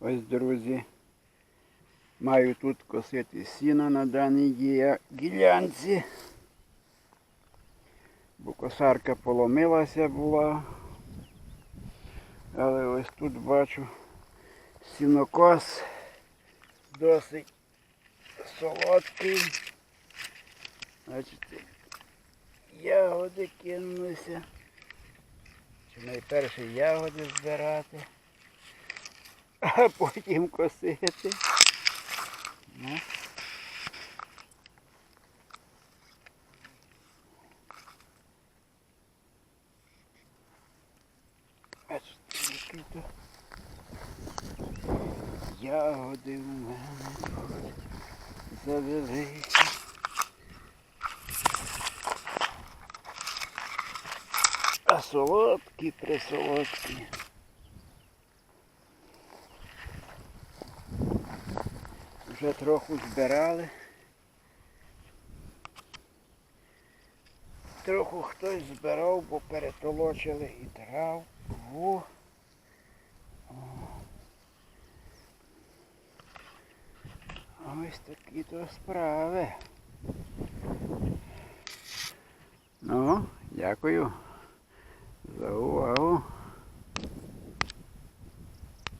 Ось, друзі, маю тут косити сіно на даній ділянці. Бо косарка поломилася була. Але ось тут бачу сінокос досить солодкий. Бачите, ягоди кинулися. Чи найперше ягоди збирати, а потім косити. Ну. Ягоди у мене завеликі. А солодкі, присолодкі. Вже трохи збирали. Трохи хтось збирав, бо перетолочили і траву. Ось такі то справи. Ну, дякую за увагу.